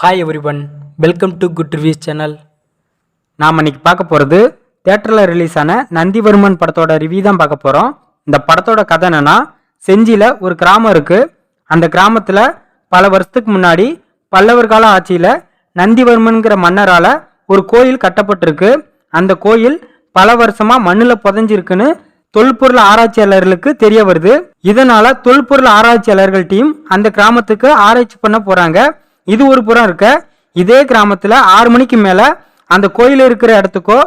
Hi everyone welcome to good reviews channel நாம் இன்னைக்கு பார்க்க போகிறது தேட்டரில் ரிலீஸ் ஆன நந்திவர்மன் படத்தோட ரிவ்யூ தான் பார்க்க போகிறோம் இந்த படத்தோட கதை என்னென்னா செஞ்சியில் ஒரு கிராமம் இருக்குது அந்த கிராமத்தில் பல வருஷத்துக்கு முன்னாடி பல்லவர் கால ஆட்சியில் நந்திவர்மன்கிற மன்னரால் ஒரு கோயில் கட்டப்பட்டிருக்கு. அந்த கோயில் பல வருஷமாக மண்ணில் புதஞ்சிருக்குன்னு தொல்பொருள் ஆராய்ச்சியாளர்களுக்கு தெரிய வருது. இதனால தொல்பொருள் ஆராய்ச்சியாளர்கள் டீம் அந்த கிராமத்துக்கு ஆராய்ச்சி பண்ண போறாங்க. இது ஒரு புறம் இருக்க. இதே கிராமத்தில் ஆறு மணிக்கு மேலே அந்த கோயில் இருக்கிற இடத்துக்கோ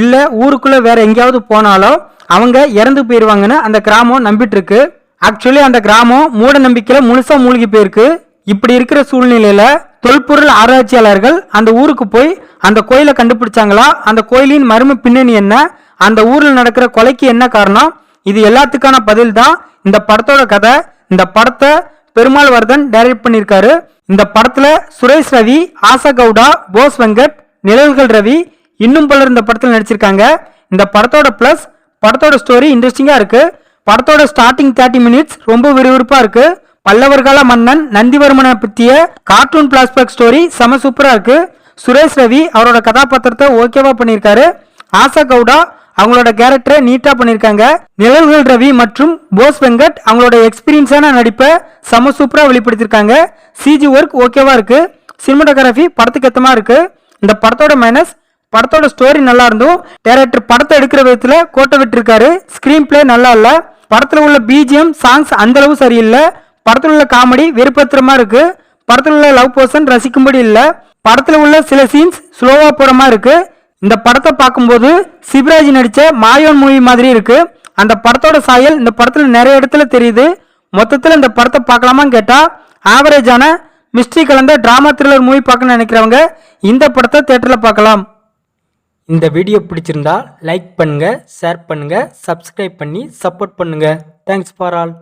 இல்லை ஊருக்குள்ளே வேற எங்கேயாவது போனாலோ அவங்க இறந்து போயிடுவாங்கன்னு அந்த கிராமம் நம்பிட்டு இருக்கு ஆக்சுவலி அந்த கிராமம் மூட நம்பிக்கையில் முழுசாக மூழ்கி போயிருக்கு. இப்படி இருக்கிற சூழ்நிலையில் தொல்பொருள் ஆராய்ச்சியாளர்கள் அந்த ஊருக்கு போய் அந்த கோயிலை கண்டுபிடிச்சாங்களா? அந்த கோயிலின் மர்ம பின்னணி என்ன? அந்த ஊரில் நடக்கிற கொலைக்கு என்ன காரணம்? இது எல்லாத்துக்கான பதில் தான் இந்த படத்தோட கதை. இந்த படத்தை பெருமாள் வர்தன் டைரக்ட் பண்ணியிருக்காரு. இந்த படத்துல சுரேஷ் ரவி ஆசா கவுடா போஸ் வெங்கட் நிழல்கள் ரவி இன்னும் பலர் இந்த படத்தில் நடிச்சிருக்காங்க. இந்த படத்தோட ப்ளஸ் படத்தோட ஸ்டோரி இன்ட்ரெஸ்டிங்காக இருக்கு. படத்தோட ஸ்டார்டிங் தேர்ட்டி மினிட்ஸ் ரொம்ப விறுவிறுப்பாக இருக்கு. பல்லவர்கால மன்னன் நந்திவர்மனை பற்றிய கார்ட்டூன் பிளாஸ்பேக் ஸ்டோரி செம சூப்பராக இருக்கு. சுரேஷ் ரவி அவரோட கதாபாத்திரத்தை ஓகேவா பண்ணியிருக்காரு. ஆசா கவுடா அவங்களோட கேரக்டரை நீட்டா பண்ணியிருக்காங்க நிழல்கள் ரவி மற்றும் போஸ் வெங்கட் அவங்களோட எக்ஸ்பீரியன்ஸான நடிப்பை செம சூப்பராக வெளிப்படுத்தியிருக்காங்க சிஜி ஒர்க் ஓகேவா இருக்கு. சினிமாட்டோகிராஃபி படத்துக்கு ஏத்தமா இருக்கு. இந்த படத்தோட மைனஸ் படத்தோட ஸ்டோரி நல்லா இருந்தும் டேரக்டர் படத்தை எடுக்கிற விதத்தில் கோட்டை விட்டுருக்காரு. ஸ்கிரீன் பிளே நல்லா இல்லை. படத்தில் உள்ள பிஜிஎம் சாங்ஸ் அந்த அளவு சரியில்லை. படத்தில் உள்ள காமெடி வெறுப்பத்திரமா இருக்கு. படத்தில் உள்ள லவ் போர்ஷன் ரசிக்கும்படி இல்லை. படத்தில் உள்ள சில சீன்ஸ் ஸ்லோவாக போகிற மாதிரி இருக்குது இந்த படத்தை பார்க்கும்போது சிவராஜ் நடித்த மாயோன் மூவி மாதிரி இருக்கு. அந்த படத்தோட சாயல் இந்த படத்தில் நிறைய இடத்துல தெரியுது. மொத்தத்தில் இந்த படத்தை பார்க்கலாமான்னு கேட்டால் ஆவரேஜான மிஸ்ட்ரி கலந்த ட்ராமா த்ரில்லர் மூவி பார்க்கணும்னு நினைக்கிறவங்க இந்த படத்தை தேட்டரில் பார்க்கலாம். இந்த வீடியோ பிடிச்சிருந்தா லைக் பண்ணுங்கள் ஷேர் பண்ணுங்கள் சப்ஸ்கிரைப் பண்ணி சப்போர்ட் பண்ணுங்கள் தேங்க்ஸ் ஃபார் ஆல்